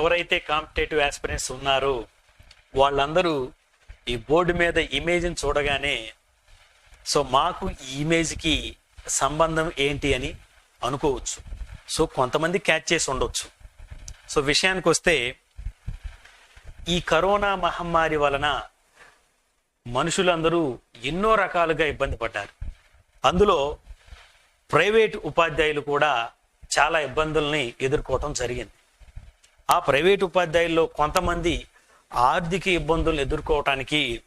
ఎవరైతే competitive aspirants ఉన్నారో వాళ్ళందరూ ఈ బోర్డు మీద ఇమేజ్ని చూడగానే సో మాకు ఈ ఇమేజ్కి సంబంధం ఏంటి అని అనుకోవచ్చు. సో కొంతమంది క్యాచ్ చేసి ఉండొచ్చు. సో విషయానికి వస్తే ఈ కరోనా మహమ్మారి వలన మనుషులందరూ ఎన్నో రకాలుగా ఇబ్బంది పడ్డారు. అందులో ప్రైవేట్ ఉపాధ్యాయులు కూడా చాలా ఇబ్బందుల్ని ఎదుర్కోవటం జరిగింది. ఆ ప్రైవేట్ ఉపాధ్యాయుల్లో కొంతమంది ఆర్థిక ఇబ్బందులు ఎదుర్కోవటానికి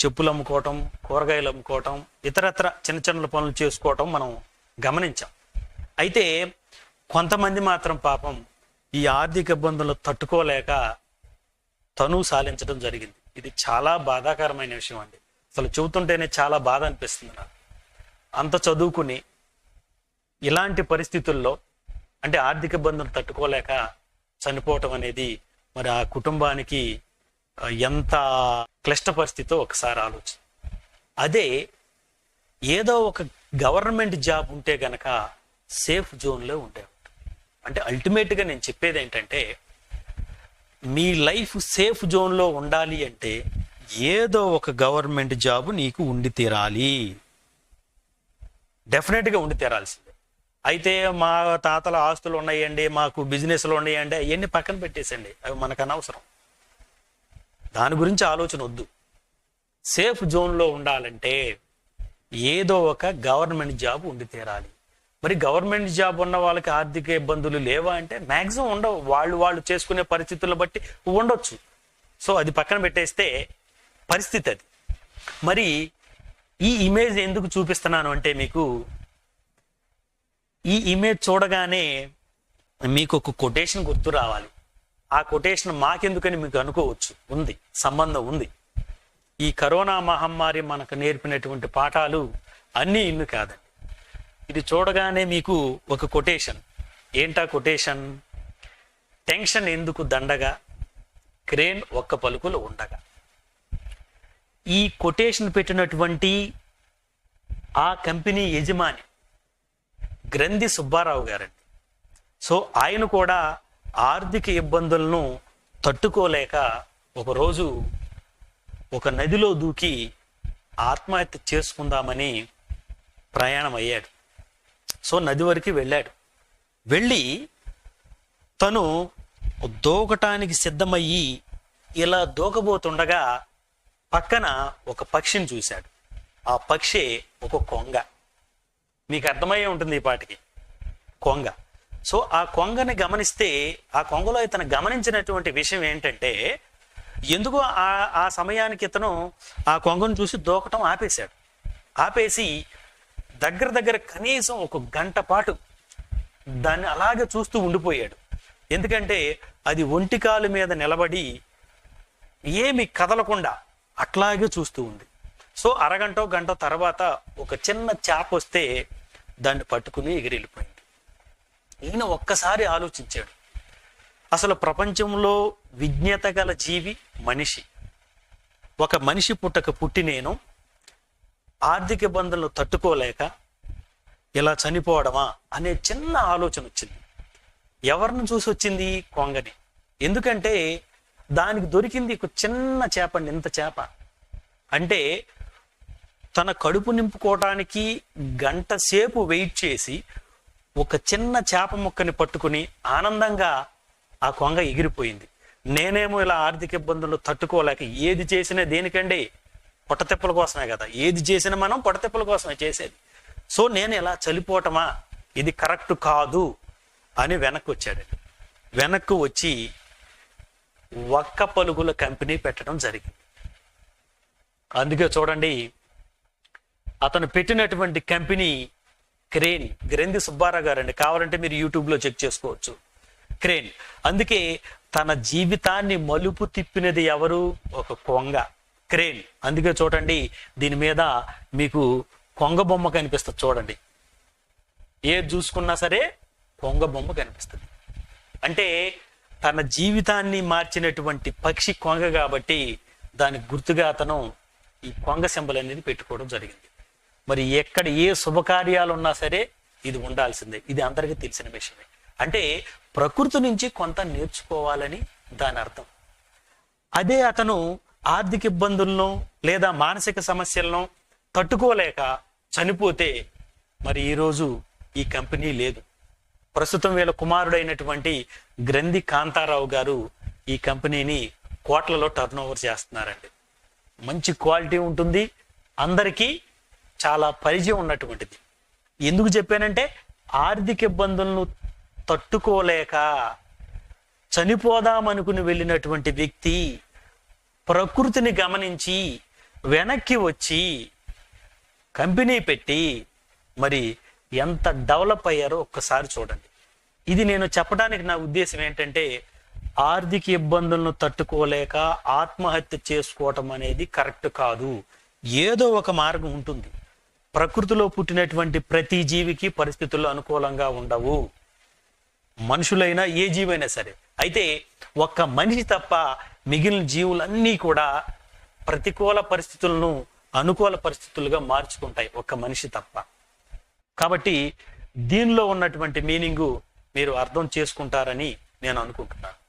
చెప్పులు అమ్ముకోవటం కూరగాయలు అమ్ముకోవటం ఇతరత్ర చిన్న చిన్న పనులు చేసుకోవటం మనం గమనించాం. అయితే కొంతమంది మాత్రం పాపం ఈ ఆర్థిక ఇబ్బందులు తట్టుకోలేక తను సాలించడం జరిగింది. ఇది చాలా బాధాకరమైన విషయం అండి. అసలు చెబుతుంటేనే చాలా బాధ అనిపిస్తుంది నాకు. అంత చదువుకుని ఇలాంటి పరిస్థితుల్లో అంటే ఆర్థిక ఇబ్బందులు తట్టుకోలేక చనిపోవటం అనేది మరి ఆ కుటుంబానికి ఎంత క్లిష్ట పరిస్థితో ఒకసారి ఆలోచన. అదే ఏదో ఒక గవర్నమెంట్ జాబ్ ఉంటే గనక సేఫ్ జోన్లో ఉండే అంటే అల్టిమేట్గా నేను చెప్పేది ఏంటంటే మీ లైఫ్ సేఫ్ జోన్లో ఉండాలి అంటే ఏదో ఒక గవర్నమెంట్ జాబ్ నీకు ఉండి తీరాలి. డెఫినెట్గా ఉండి తీరాల్సిందే. అయితే మా తాతల ఆస్తులు ఉన్నాయండి మాకు బిజినెస్లు ఉన్నాయండి అవన్నీ పక్కన పెట్టేసండి. అవి మనకు అనవసరం. దాని గురించి ఆలోచన వద్దు. సేఫ్ జోన్లో ఉండాలంటే ఏదో ఒక గవర్నమెంట్ జాబ్ ఉండి తీరాలి. మరి గవర్నమెంట్ జాబ్ ఉన్న వాళ్ళకి ఆర్థిక ఇబ్బందులు లేవా అంటే మ్యాక్సిమం ఉండవు. వాళ్ళు వాళ్ళు చేసుకునే పరిస్థితులను బట్టి ఉండొచ్చు. సో అది పక్కన పెట్టేస్తే పరిస్థితి అది. మరి ఈ ఇమేజ్ ఎందుకు చూపిస్తున్నాను అంటే మీకు ఈ ఇమేజ్ చూడగానే మీకు ఒక కొటేషన్ గుర్తు రావాలి. ఆ కొటేషన్ మాకెందుకని మీకు అనుకోవచ్చు. ఉంది. సంబంధం ఉంది. ఈ కరోనా మహమ్మారి మనకు నేర్పినటువంటి పాఠాలు అన్నీ ఇల్లు కాదండి. ఇది చూడగానే మీకు ఒక కొటేషన్. ఏంటా కొటేషన్? టెన్షన్ ఎందుకు దండగా? క్రేన్ ఒక్క పలుకులు ఉండగా. ఈ కొటేషన్ పెట్టినటువంటి ఆ కంపెనీ యజమాని గ్రంథి సుబ్బారావు గారండి. సో ఆయన కూడా ఆర్థిక ఇబ్బందులను తట్టుకోలేక ఒకరోజు ఒక నదిలో దూకి ఆత్మహత్య చేసుకుందామని ప్రయాణం అయ్యాడు. సో నది వరకు వెళ్ళాడు. వెళ్ళి తను దూకటానికి సిద్ధమయ్యి ఇలా దూకబోతుండగా పక్కన ఒక పక్షిని చూశాడు. ఆ పక్షి ఒక కొంగ. మీకు అర్థమయ్యే ఉంటుంది ఈ పాటికి. కొంగ. సో ఆ కొంగని గమనిస్తే ఆ కొంగలో ఇతను గమనించినటువంటి విషయం ఏంటంటే ఎందుకో ఆ ఆ సమయానికి ఇతను ఆ కొంగను చూసి దూకటం ఆపేశాడు. ఆపేసి దగ్గర దగ్గర కనీసం ఒక గంట పాటు దాన్ని అలాగే చూస్తూ ఉండిపోయాడు. ఎందుకంటే అది ఒంటికాలు మీద నిలబడి ఏమి కదలకుండా అట్లాగే చూస్తూ ఉంది. సో అరగంట గంట తర్వాత ఒక చిన్న చాప్ వస్తే దాన్ని పట్టుకుని ఎగిరెళ్ళిపోయింది ఈయన ఒక్కసారి ఆలోచించాడు. అసలు ప్రపంచంలో విజ్ఞత గల జీవి మనిషి. ఒక మనిషి పుట్టక పుట్టి నేను ఆర్థిక ఇబ్బందులను తట్టుకోలేక ఇలా చనిపోవడమా అనే చిన్న ఆలోచన వచ్చింది. ఎవరిని చూసి వచ్చింది? కొంగని. ఎందుకంటే దానికి దొరికింది ఒక చిన్న చేప అండి ఇంత చేప. అంటే తన కడుపు నింపుకోవటానికి గంట సేపు వెయిట్ చేసి ఒక చిన్న చేప ముక్కని పట్టుకుని ఆనందంగా ఆ కొంగ ఎగిరిపోయింది. నేనేమో ఇలా ఆర్థిక ఇబ్బందులు తట్టుకోలేక ఏది చేసినా దేనికండి? పొట్టతెప్పల కోసమే కదా. ఏది చేసినా మనం పొట్టతెప్పల కోసమే చేసేది. సో నేను ఇలా చలిపోవటమా? ఇది కరెక్ట్ కాదు అని వెనక్కి వచ్చాడు. వెనక్కు వచ్చి ఒక్క పలుగుల కంపెనీ పెట్టడం జరిగింది. అందుకే చూడండి అతను పెట్టినటువంటి కంపెనీ క్రేన్ గ్రంథి సుబ్బారావు గారు అండి కావాలంటే మీరు యూట్యూబ్లో చెక్ చేసుకోవచ్చు. క్రేన్. అందుకే తన జీవితాన్ని మలుపు తిప్పినది ఎవరు? ఒక కొంగ. క్రేన్. అందుకే చూడండి దీని మీద మీకు కొంగ బొమ్మ కనిపిస్తుంది. చూడండి. ఏది చూసుకున్నా సరే కొంగ బొమ్మ కనిపిస్తుంది. అంటే తన జీవితాన్ని మార్చినటువంటి పక్షి కొంగ కాబట్టి దానికి గుర్తుగా అతను ఈ కొంగ సింబల్ అనేది పెట్టుకోవడం జరిగింది. మరి ఎక్కడ ఏ శుభకార్యాలు ఉన్నా సరే ఇది ఉండాల్సిందే. ఇది అందరికీ తెలిసిన విషయమే. అంటే ప్రకృతి నుంచి కొంత నేర్చుకోవాలని దాని అర్థం. అదే అతను ఆర్థిక ఇబ్బందులను లేదా మానసిక సమస్యలను తట్టుకోలేక చనిపోతే మరి ఈరోజు ఈ కంపెనీ లేదు. ప్రస్తుతం వీళ్ళ కుమారుడైనటువంటి గ్రంథి కాంతారావు గారు ఈ కంపెనీని కోట్లలో టర్న్ ఓవర్ చేస్తున్నారండి. మంచి క్వాలిటీ ఉంటుంది. అందరికీ చాలా పరిచయం ఉన్నటువంటిది. ఎందుకు చెప్పానంటే ఆర్థిక ఇబ్బందులను తట్టుకోలేక చనిపోదామనుకుని వెళ్ళినటువంటి వ్యక్తి ప్రకృతిని గమనించి వెనక్కి వచ్చి కంపెనీ పెట్టి మరి ఎంత డెవలప్ అయ్యారో ఒక్కసారి చూడండి. ఇది నేను చెప్పడానికి నా ఉద్దేశం ఏంటంటే ఆర్థిక ఇబ్బందులను తట్టుకోలేక ఆత్మహత్య చేసుకోవటం అనేది కరెక్ట్ కాదు. ఏదో ఒక మార్గం ఉంటుంది. ప్రకృతిలో పుట్టినటువంటి ప్రతి జీవికి పరిస్థితులు అనుకూలంగా ఉండవు. మనుషులైనా ఏ జీవైనా సరే. అయితే ఒక్క మనిషి తప్ప మిగిలిన జీవులన్నీ కూడా ప్రతికూల పరిస్థితులను అనుకూల పరిస్థితులుగా మార్చుకుంటాయి ఒక్క మనిషి తప్ప. కాబట్టి దీనిలో ఉన్నటువంటి మీనింగు మీరు అర్థం చేసుకుంటారని నేను అనుకుంటున్నాను.